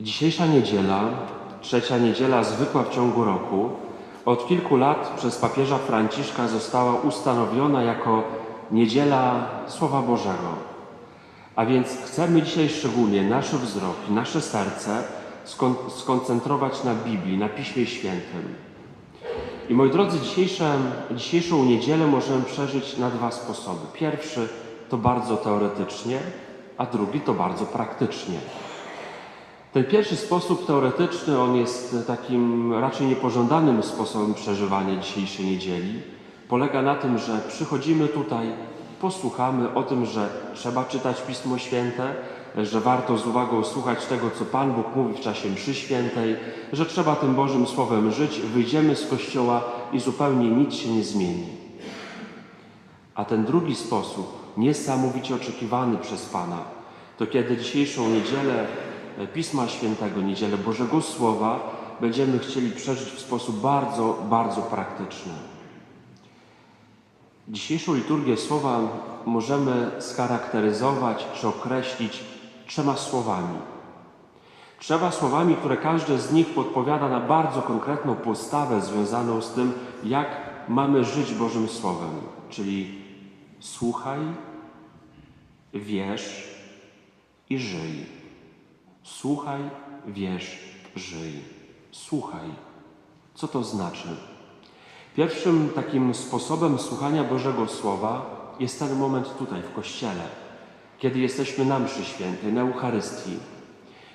Dzisiejsza niedziela, trzecia niedziela zwykła w ciągu roku, od kilku lat przez papieża Franciszka została ustanowiona jako niedziela Słowa Bożego. A więc chcemy dzisiaj szczególnie nasz wzrok nasze serce skon skoncentrować na Biblii, na Piśmie Świętym. I moi drodzy, dzisiejszą niedzielę możemy przeżyć na dwa sposoby. Pierwszy to bardzo teoretycznie, a drugi to bardzo praktycznie. Ten pierwszy sposób teoretyczny, on jest takim raczej niepożądanym sposobem przeżywania dzisiejszej niedzieli. Polega na tym, że przychodzimy tutaj, posłuchamy o tym, że trzeba czytać Pismo Święte, że warto z uwagą słuchać tego, co Pan Bóg mówi w czasie mszy świętej, że trzeba tym Bożym Słowem żyć, wyjdziemy z Kościoła i zupełnie nic się nie zmieni. A ten drugi sposób, niesamowicie oczekiwany przez Pana, to kiedy dzisiejszą niedzielę Pisma Świętego, niedzielę Bożego Słowa będziemy chcieli przeżyć w sposób bardzo, bardzo praktyczny. Dzisiejszą liturgię Słowa możemy scharakteryzować czy określić trzema słowami. Trzema słowami, które każde z nich podpowiada na bardzo konkretną postawę związaną z tym, jak mamy żyć Bożym Słowem, czyli słuchaj, wierz i żyj. Słuchaj, wierz, żyj. Słuchaj. Co to znaczy? Pierwszym takim sposobem słuchania Bożego Słowa jest ten moment tutaj w Kościele, kiedy jesteśmy na mszy świętej, na Eucharystii.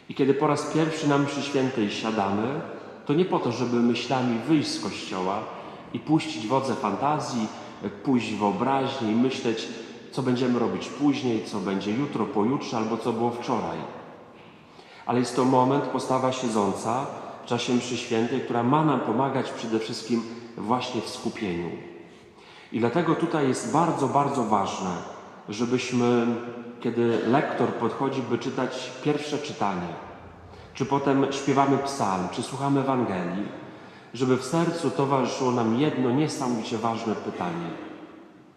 I kiedy po raz pierwszy na mszy świętej siadamy, to nie po to, żeby myślami wyjść z Kościoła i puścić wodze fantazji, pójść w wyobraźnię i myśleć, co będziemy robić później, co będzie jutro, pojutrze albo co było wczoraj. Ale jest to moment, postawa siedząca w czasie mszy świętej, która ma nam pomagać przede wszystkim właśnie w skupieniu. I dlatego tutaj jest bardzo, bardzo ważne, żebyśmy, kiedy lektor podchodzi, by czytać pierwsze czytanie, czy potem śpiewamy psalm, czy słuchamy Ewangelii, żeby w sercu towarzyszyło nam jedno niesamowicie ważne pytanie.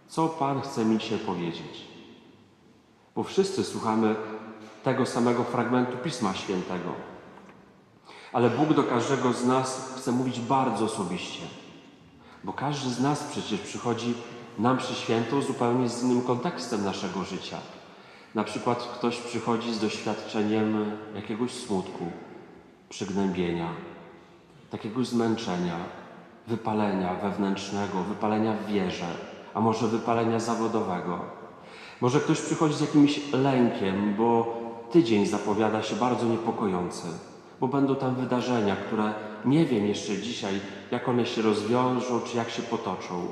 Co Pan chce mi dzisiaj powiedzieć? Bo wszyscy słuchamy tego samego fragmentu Pisma Świętego. Ale Bóg do każdego z nas chce mówić bardzo osobiście. Bo każdy z nas przecież przychodzi na mszę świętą zupełnie z innym kontekstem naszego życia. Na przykład ktoś przychodzi z doświadczeniem jakiegoś smutku, przygnębienia, takiego zmęczenia, wypalenia wewnętrznego, wypalenia w wierze, a może wypalenia zawodowego. Może ktoś przychodzi z jakimś lękiem, bo tydzień zapowiada się bardzo niepokojący, bo będą tam wydarzenia, które nie wiem jeszcze dzisiaj, jak one się rozwiążą, czy jak się potoczą.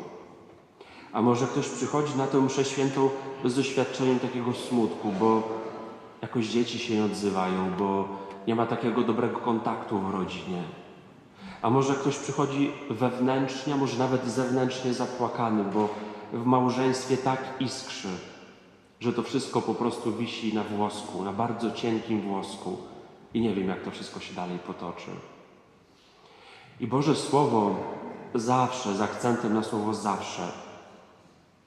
A może ktoś przychodzi na tę mszę świętą z doświadczeniem takiego smutku, bo jakoś dzieci się nie odzywają, bo nie ma takiego dobrego kontaktu w rodzinie. A może ktoś przychodzi wewnętrznie, może nawet zewnętrznie zapłakany, bo w małżeństwie tak iskrzy, że to wszystko po prostu wisi na włosku, na bardzo cienkim włosku i nie wiem, jak to wszystko się dalej potoczy. I Boże Słowo zawsze, z akcentem na słowo zawsze,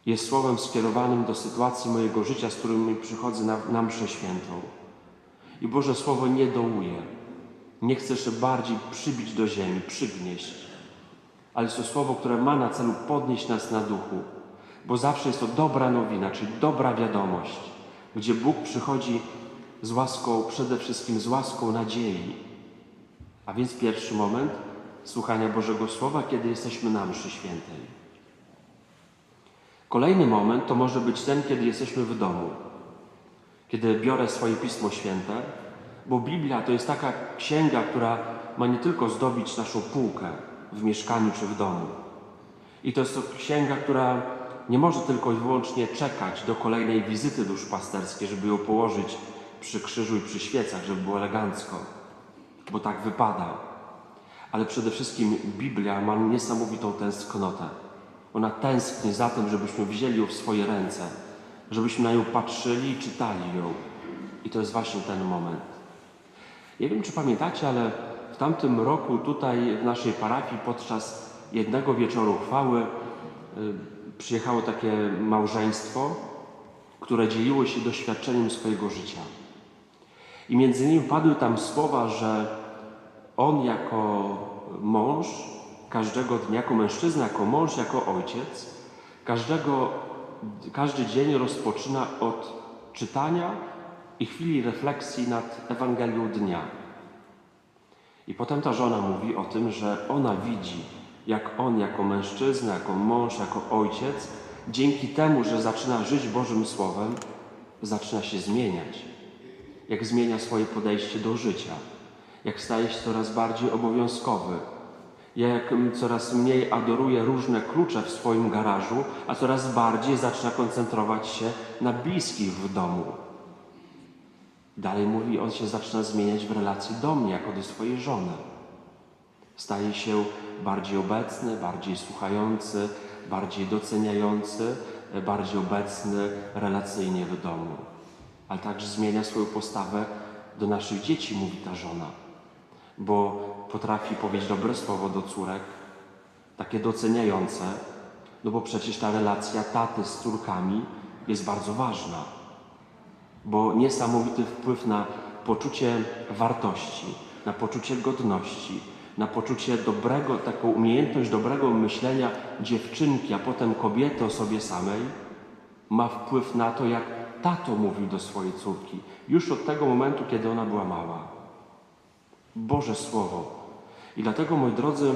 jest słowem skierowanym do sytuacji mojego życia, z którymi przychodzę na, na mszę świętą. I Boże Słowo nie dołuje. Nie chce się bardziej przybić do ziemi, przygnieść. Ale jest to słowo, które ma na celu podnieść nas na duchu, bo zawsze jest to dobra nowina, czyli dobra wiadomość, gdzie Bóg przychodzi z łaską, przede wszystkim z łaską nadziei. A więc pierwszy moment słuchania Bożego Słowa, kiedy jesteśmy na mszy świętej. Kolejny moment to może być ten, kiedy jesteśmy w domu, kiedy biorę swoje Pismo Święte, bo Biblia to jest taka księga, która ma nie tylko zdobić naszą półkę w mieszkaniu czy w domu. I to jest to księga, która nie może tylko i wyłącznie czekać do kolejnej wizyty duszpasterskiej, żeby ją położyć przy krzyżu i przy świecach, żeby było elegancko, bo tak wypada. Ale przede wszystkim Biblia ma niesamowitą tęsknotę. Ona tęskni za tym, żebyśmy wzięli ją w swoje ręce, żebyśmy na nią patrzyli i czytali ją. I to jest właśnie ten moment. Nie wiem, czy pamiętacie, ale w tamtym roku tutaj w naszej parafii podczas jednego wieczoru chwały y, przyjechało takie małżeństwo, które dzieliło się doświadczeniem swojego życia. I między innymi padły tam słowa, że on jako mąż, każdego dnia, jako mężczyzna, jako mąż, jako ojciec, każdego, każdy dzień rozpoczyna od czytania i chwili refleksji nad Ewangelią dnia. I potem ta żona mówi o tym, że ona widzi, jak on jako mężczyzna, jako mąż, jako ojciec, dzięki temu, że zaczyna żyć Bożym Słowem, zaczyna się zmieniać. Jak zmienia swoje podejście do życia, jak staje się coraz bardziej obowiązkowy, jak coraz mniej adoruje różne klucze w swoim garażu, a coraz bardziej zaczyna koncentrować się na bliskich w domu. Dalej mówi, on się zaczyna zmieniać w relacji do mnie, jako do swojej żony. Staje się bardziej obecny, bardziej słuchający, bardziej doceniający, bardziej obecny relacyjnie w domu. Ale także zmienia swoją postawę do naszych dzieci, mówi ta żona, bo potrafi powiedzieć dobre słowo do córek, takie doceniające, no bo przecież ta relacja taty z córkami jest bardzo ważna bo niesamowity wpływ na poczucie wartości, na poczucie godności, na poczucie dobrego, taką umiejętność dobrego myślenia dziewczynki, a potem kobiety o sobie samej, ma wpływ na to, jak tato mówił do swojej córki, już od tego momentu, kiedy ona była mała. Boże Słowo. I dlatego, moi drodzy,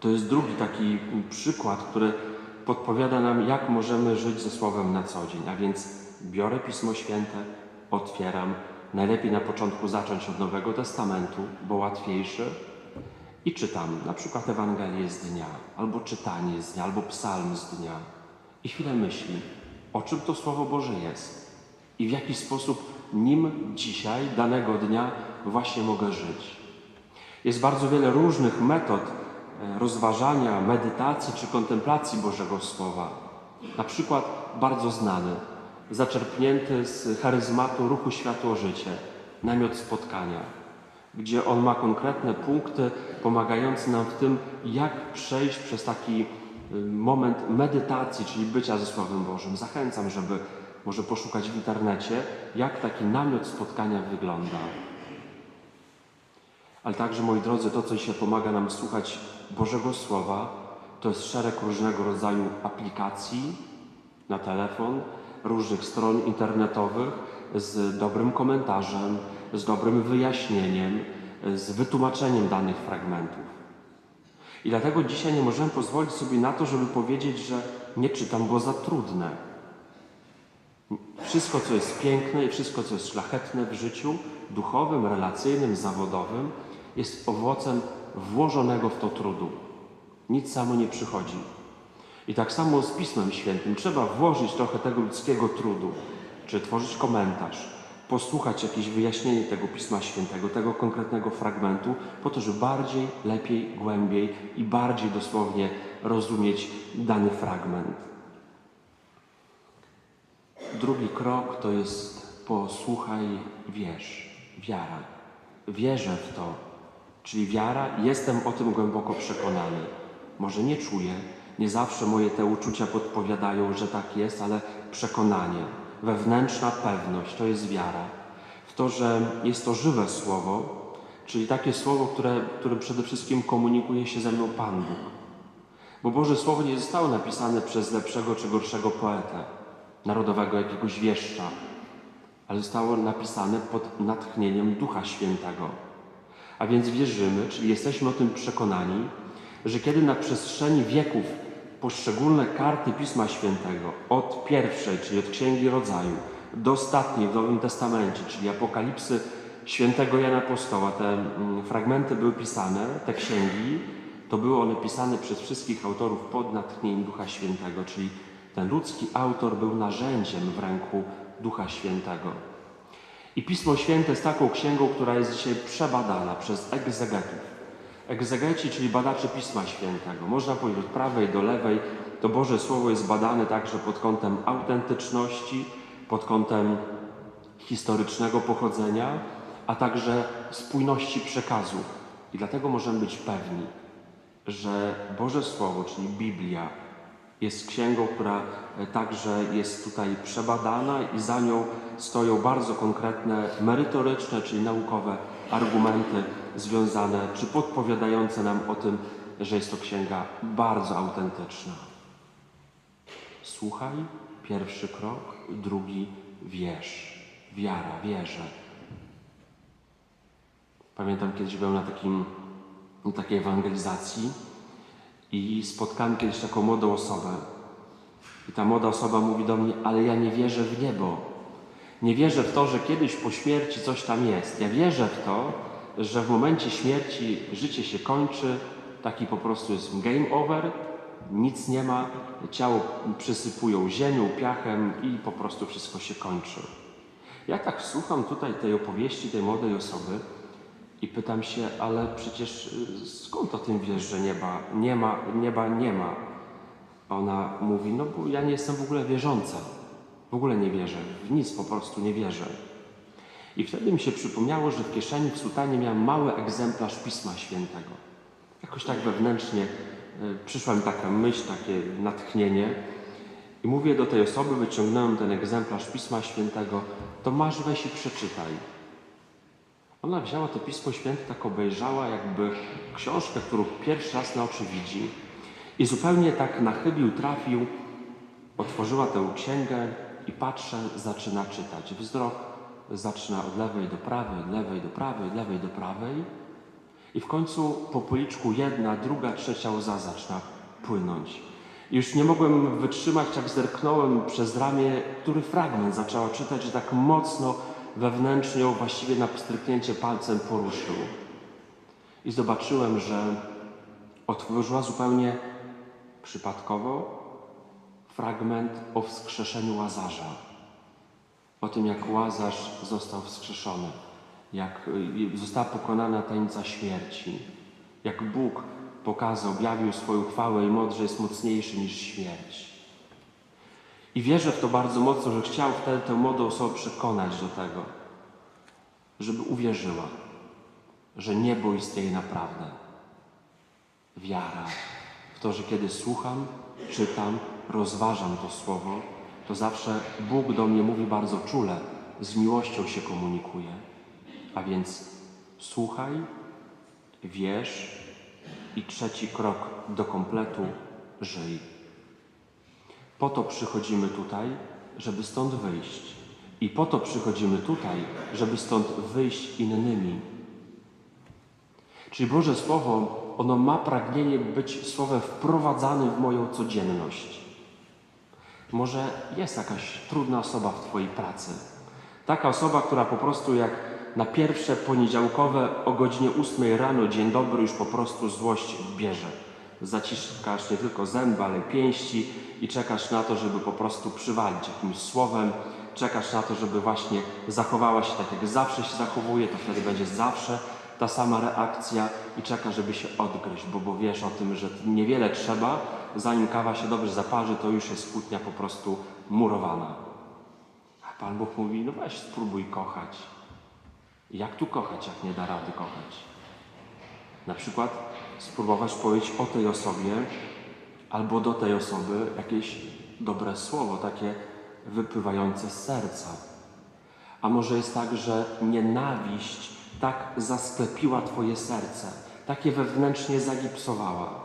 to jest drugi taki przykład, który podpowiada nam, jak możemy żyć ze Słowem na co dzień. A więc biorę Pismo Święte, otwieram. Najlepiej na początku zacząć od Nowego Testamentu, bo łatwiejszy. I czytam na przykład Ewangelię z dnia, albo czytanie z dnia, albo psalm z dnia. I chwilę myśli, o czym to Słowo Boże jest i w jaki sposób nim dzisiaj, danego dnia, właśnie mogę żyć. Jest bardzo wiele różnych metod e, rozważania, medytacji czy kontemplacji Bożego Słowa. Na przykład bardzo znany, zaczerpnięty z charyzmatu ruchu Światło-Życie, namiot spotkania, gdzie on ma konkretne punkty pomagające nam w tym, jak przejść przez taki y, moment medytacji, czyli bycia ze Słowem Bożym. Zachęcam, żeby może poszukać w internecie, jak taki namiot spotkania wygląda. Ale także, moi drodzy, to, co się pomaga nam słuchać Bożego Słowa, to jest szereg różnego rodzaju aplikacji na telefon, różnych stron internetowych z dobrym komentarzem, z dobrym wyjaśnieniem, z wytłumaczeniem danych fragmentów. I dlatego dzisiaj nie możemy pozwolić sobie na to, żeby powiedzieć, że nie czytam, bo za trudne. Wszystko, co jest piękne i wszystko, co jest szlachetne w życiu duchowym, relacyjnym, zawodowym, jest owocem włożonego w to trudu. Nic samo nie przychodzi. I tak samo z Pismem Świętym. Trzeba włożyć trochę tego ludzkiego trudu, czy tworzyć komentarz, posłuchać jakieś wyjaśnienie tego Pisma Świętego, tego konkretnego fragmentu, po to, żeby bardziej, lepiej, głębiej i bardziej dosłownie rozumieć dany fragment. Drugi krok to jest posłuchaj, wierz, wiara. Wierzę w to, czyli wiara, jestem o tym głęboko przekonany. Może nie czuję, nie zawsze moje te uczucia podpowiadają, że tak jest, ale przekonanie, wewnętrzna pewność to jest wiara. W to, że jest to żywe słowo, czyli takie słowo, które, którym przede wszystkim komunikuje się ze mną Pan Bóg. Bo Boże Słowo nie zostało napisane przez lepszego czy gorszego poetę, narodowego jakiegoś wieszcza, ale zostało napisane pod natchnieniem Ducha Świętego. A więc wierzymy, czyli jesteśmy o tym przekonani, że kiedy na przestrzeni wieków poszczególne karty Pisma Świętego, od pierwszej, czyli od Księgi Rodzaju, do ostatniej w Nowym Testamencie, czyli Apokalipsy świętego Jana Apostoła, te mm, fragmenty były pisane, te księgi, to były one pisane przez wszystkich autorów pod natchnieniem Ducha Świętego, czyli ten ludzki autor był narzędziem w ręku Ducha Świętego. I Pismo Święte jest taką księgą, która jest dzisiaj przebadana przez egzegetów. Egzegeci, czyli badacze Pisma Świętego. Można powiedzieć od prawej do lewej, to Boże Słowo jest badane także pod kątem autentyczności, pod kątem historycznego pochodzenia, a także spójności przekazu. I dlatego możemy być pewni, że Boże Słowo, czyli Biblia, jest księgą, która e, także jest tutaj przebadana i za nią stoją bardzo konkretne, merytoryczne, czyli naukowe argumenty związane czy podpowiadające nam o tym, że jest to księga bardzo autentyczna. Słuchaj, pierwszy krok, drugi wierz. Wiara, wierzę. Pamiętam kiedyś byłem na takim, na takiej ewangelizacji i spotkałem kiedyś taką młodą osobę. I ta młoda osoba mówi do mnie, ale ja nie wierzę w niebo. Nie wierzę w to, że kiedyś po śmierci coś tam jest. Ja wierzę w to, że w momencie śmierci życie się kończy, taki po prostu jest game over, nic nie ma, ciało przysypują ziemią, piachem i po prostu wszystko się kończy. Ja tak słucham tutaj tej opowieści tej młodej osoby i pytam się, ale przecież y, skąd o tym wiesz, że nieba nie ma, nieba nie ma? Ona mówi, no bo ja nie jestem w ogóle wierząca. W ogóle nie wierzę, w nic po prostu nie wierzę. I wtedy mi się przypomniało, że w kieszeni w sutanie miałem mały egzemplarz Pisma Świętego. Jakoś tak wewnętrznie y, przyszła mi taka myśl, takie natchnienie. I mówię do tej osoby, wyciągnąłem ten egzemplarz Pisma Świętego, to masz weź i przeczytaj. Ona wzięła to Pismo Święte, tak obejrzała, jakby książkę, którą pierwszy raz na oczy widzi i zupełnie tak na chybił trafił, otworzyła tę księgę i patrzę, zaczyna czytać. Wzrok zaczyna od lewej do prawej, lewej do prawej, lewej do prawej i w końcu po policzku jedna, druga, trzecia łza zaczyna płynąć. I Już nie mogłem wytrzymać, jak zerknąłem przez ramię, który fragment zaczęła czytać, że tak mocno wewnętrznie właściwie na pstryknięcie palcem poruszył. I zobaczyłem, że otworzyła zupełnie przypadkowo fragment o wskrzeszeniu Łazarza. O tym, jak Łazarz został wskrzeszony, jak y, została pokonana tajemnica śmierci, jak Bóg pokazał, objawił swoją chwałę i moc, że jest mocniejszy niż śmierć. I wierzę w to bardzo mocno, że chciał wtedy tę młodą osobę przekonać do tego, żeby uwierzyła, że niebo istnieje naprawdę. Wiara w to, że kiedy słucham, czytam, rozważam to słowo, to zawsze Bóg do mnie mówi bardzo czule, z miłością się komunikuje. A więc słuchaj, wierz i trzeci krok do kompletu żyj. Po to przychodzimy tutaj, żeby stąd wyjść. I po to przychodzimy tutaj, żeby stąd wyjść innymi. Czyli Boże Słowo, ono ma pragnienie być słowem wprowadzanym w moją codzienność. Może jest jakaś trudna osoba w Twojej pracy. Taka osoba, która po prostu jak na pierwsze poniedziałkowe o godzinie 8 rano, dzień dobry, już po prostu złość bierze. Zaciskasz nie tylko zęby, ale pięści i czekasz na to, żeby po prostu przywalić jakimś słowem. Czekasz na to, żeby właśnie zachowała się tak, jak zawsze się zachowuje, to wtedy będzie zawsze ta sama reakcja i czeka, żeby się odgryźć, bo, bo wiesz o tym, że niewiele trzeba, zanim kawa się dobrze zaparzy, to już jest kłótnia po prostu murowana. A Pan Bóg mówi, no weź spróbuj kochać. Jak tu kochać, jak nie da rady kochać? Na przykład spróbować powiedzieć o tej osobie albo do tej osoby jakieś dobre słowo, takie wypływające z serca. A może jest tak, że nienawiść tak zasklepiła Twoje serce, tak je wewnętrznie zagipsowała,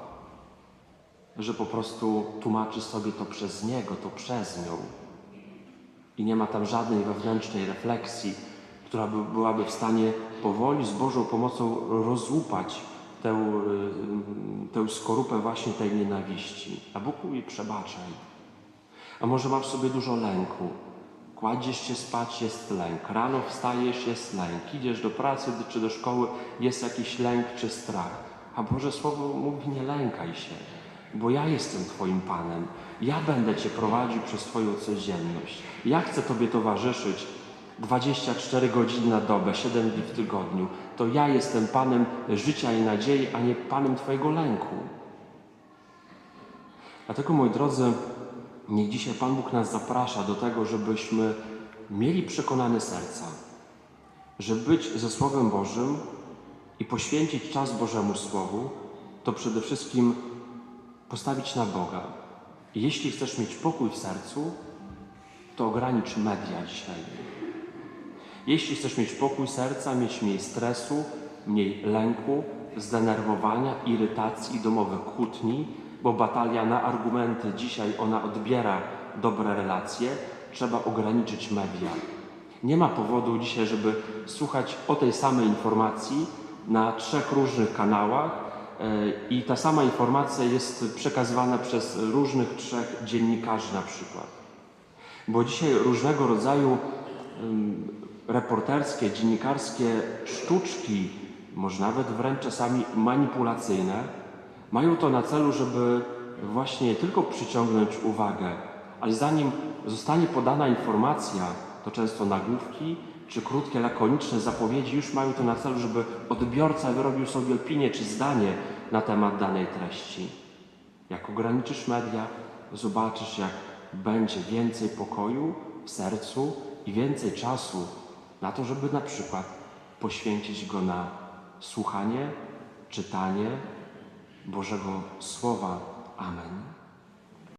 że po prostu tłumaczy sobie to przez Niego, to przez nią. I nie ma tam żadnej wewnętrznej refleksji, która by, byłaby w stanie powoli, z Bożą pomocą rozłupać tę, y, tę skorupę właśnie tej nienawiści. A Bóg mówi przebaczaj. A może masz sobie dużo lęku. Kładziesz się spać, jest lęk. Rano wstajesz, jest lęk. Idziesz do pracy czy do szkoły, jest jakiś lęk czy strach. A Boże Słowo mówi, nie lękaj się, bo ja jestem Twoim Panem. Ja będę Cię prowadził przez Twoją codzienność. Ja chcę Tobie towarzyszyć 24 godziny na dobę, 7 dni w tygodniu. To ja jestem Panem życia i nadziei, a nie Panem Twojego lęku. Dlatego, moi drodzy, niech dzisiaj Pan Bóg nas zaprasza do tego, żebyśmy mieli przekonane serca, że być ze Słowem Bożym i poświęcić czas Bożemu Słowu, to przede wszystkim postawić na Boga, Jeśli chcesz mieć pokój w sercu, to ogranicz media dzisiaj. Jeśli chcesz mieć pokój serca, mieć mniej stresu, mniej lęku, zdenerwowania, irytacji i domowych kłótni, bo batalia na argumenty dzisiaj ona odbiera dobre relacje, trzeba ograniczyć media. Nie ma powodu dzisiaj, żeby słuchać o tej samej informacji na trzech różnych kanałach i ta sama informacja jest przekazywana przez różnych trzech dziennikarzy na przykład. Bo dzisiaj różnego rodzaju reporterskie, dziennikarskie sztuczki, może nawet wręcz czasami manipulacyjne, mają to na celu, żeby właśnie nie tylko przyciągnąć uwagę, ale zanim zostanie podana informacja, to często nagłówki czy krótkie, lakoniczne zapowiedzi już mają to na celu, żeby odbiorca wyrobił sobie opinię czy zdanie na temat danej treści. Jak ograniczysz media, zobaczysz, jak będzie więcej pokoju w sercu i więcej czasu na to, żeby na przykład poświęcić go na słuchanie, czytanie Bożego Słowa,